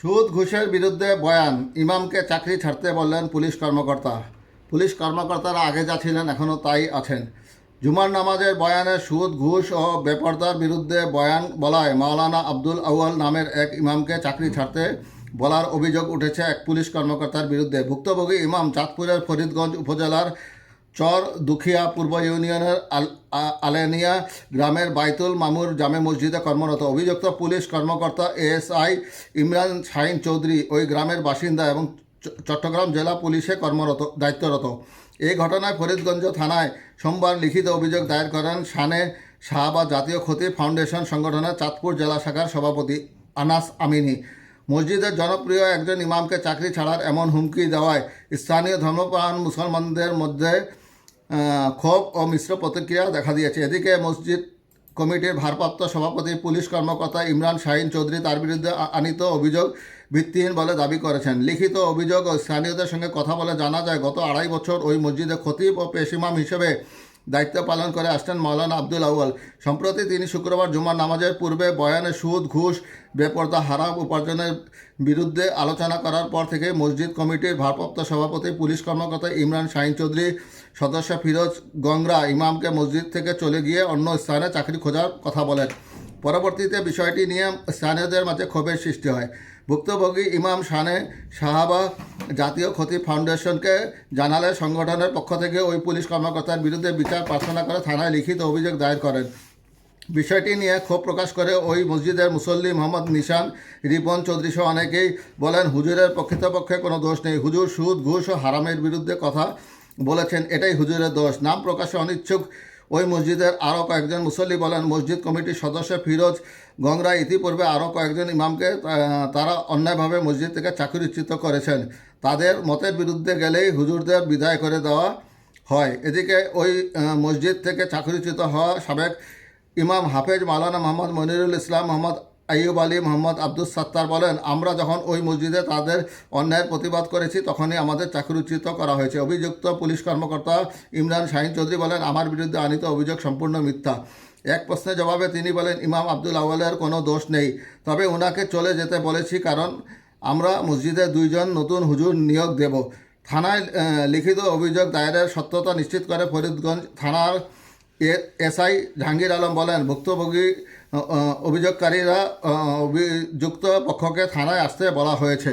সুদ, ঘুষের বিরুদ্ধে বয়ান। ইমামকে চাকরি ছাড়তে বললেন পুলিশ কর্মকর্তা। পুলিশ কর্মকর্তারা আগে যা ছিলেন এখনও তাই আছেন। জুমার নামাজের বয়ানে সুদ, ঘুষ ও বেপর্দার বিরুদ্ধে বয়ান বলায় মাওলানা আব্দুল আউয়াল নামের এক ইমামকে চাকরি ছাড়তে বলার অভিযোগ উঠেছে এক পুলিশ কর্মকর্তার বিরুদ্ধে। ভুক্তভোগী ইমাম চাঁদপুরের ফরিদগঞ্জ উপজেলার চর দুখিয়া পূর্ব ইউনিয়নের আল- আলেনিয়া গ্রামের বাইতুল মামুর জামে মসজিদে কর্মরত অভিযুক্ত পুলিশ কর্মকর্তা এএসআই ইমরান শাহিন চৌধুরী ওই গ্রামের বাসিন্দা এবং চট্টগ্রাম জেলা পুলিশে কর্মরত, দায়িত্বরত। এই ঘটনায় ফরিদগঞ্জ থানায় সোমবার লিখিত অভিযোগ দায়ের করেন শানে শাহবাজ জাতীয় ক্ষতি ফাউন্ডেশন সংগঠনের চাঁদপুর জেলা শাখার সভাপতি আনাস আমিনী। মসজিদের জনপ্রিয় একজন ইমামকে চাকরি ছাড়ার এমন হুমকি দেওয়ায় স্থানীয় ধর্মপ্রাণ মুসলমানদের মধ্যে ক্ষোভ ও মিশ্র প্রতিক্রিয়া দেখা দিয়েছে। এদিকে মসজিদ কমিটির ভারপ্রাপ্ত সভাপতি, পুলিশ কর্মকর্তা ইমরান শাহিন চৌধুরী তার বিরুদ্ধে আনিত অভিযোগ ভিত্তিহীন বলে দাবি করেছেন। লিখিত অভিযোগ ও স্থানীয়দের সঙ্গে কথা বলে জানা যায়, গত আড়াই বছর ওই মসজিদে খতিব ও পেশিমাম হিসেবে দায়িত্ব পালন করে আসছেন মাওলানা আব্দুল আউয়াল। সম্প্রতি তিনি শুক্রবার জুমার নামাজের পূর্বে বয়ানে সুদ, ঘুষ বেপর্দা হারাম উপার্জনের বিরুদ্ধে আলোচনা করার পর থেকে মসজিদ কমিটির ভারপ্রাপ্ত সভাপতি, পুলিশ কর্মকর্তা ইমরান শাহিন চৌধুরী, সদস্য ফিরোজ গংরা ইমামকে মসজিদ থেকে চলে গিয়ে অন্য স্থানে চাকরি খোঁজার কথা বলেন। পরবর্তীতে বিষয়টি নিয়ে স্থানীয়দের মাঝে ক্ষোভের সৃষ্টি হয়। ভুক্তভোগী ইমাম শানে সাহাবা জাতীয় ক্ষতি ফাউন্ডেশনকে জানালে সংগঠনের পক্ষ থেকে ওই পুলিশ কর্মকর্তার বিরুদ্ধে বিচার প্রার্থনা করে থানায় লিখিত অভিযোগ দায়ের করেন। বিষয়টি নিয়ে ক্ষোভ প্রকাশ করে ওই মসজিদের মুসল্লি মোহাম্মদ নিশান রিপন চৌধুরী সহ অনেকেই বলেন, হুজুরের প্রকৃতপক্ষে কোনো দোষ নেই। হুজুর সুদ, ঘুষ ও হারামের বিরুদ্ধে কথা বলেছেন। এটাই হুজুরের দোষ। নাম প্রকাশে অনিচ্ছুক ওই মসজিদের আরও কয়েকজন মুসল্লি বলেন, মসজিদ কমিটির সদস্য ফিরোজ গংরা ইতিপূর্বে আরও কয়েকজন ইমামকে তারা অন্যায়ভাবে মসজিদ থেকে চাকরিচ্যুত করেছেন। তাদের মতের বিরুদ্ধে গেলেই হুজুরদের বিদায় করে দেওয়া হয়। এদিকে ওই মসজিদ থেকে চাকরিচ্যুত হওয়া সাবেক ইমাম হাফেজ মালানা মোহাম্মদ মনিরুল ইসলাম মোহাম্মদ আইয়ুব আলী মোহাম্মদ আব্দুল সাত্তার বলেন, আমরা যখন ওই মসজিদে তাদের অন্যায়ের প্রতিবাদ করেছি, তখনই আমাদের চাকরিচ্যুত করা হয়েছে। অভিযুক্ত পুলিশ কর্মকর্তা ইমরান শাহিন চৌধুরী বলেন, আমার বিরুদ্ধে আনিত অভিযোগ সম্পূর্ণ মিথ্যা। এক প্রশ্নের জবাবে তিনি বলেন, ইমাম আব্দুল আওয়ালের কোনো দোষ নেই, তবে ওনাকে চলে যেতে বলেছি কারণ আমরা মসজিদে দুইজন নতুন হুজুর নিয়োগ দেব। থানায় লিখিত অভিযোগ দায়েরের সত্যতা নিশ্চিত করে ফরিদগঞ্জ থানার এসআই জাহাঙ্গীর আলম বলেন, ভুক্তভোগী অভিযোগকারীরা অভিযুক্ত পক্ষকে থানায় আসতে বলা হয়েছে।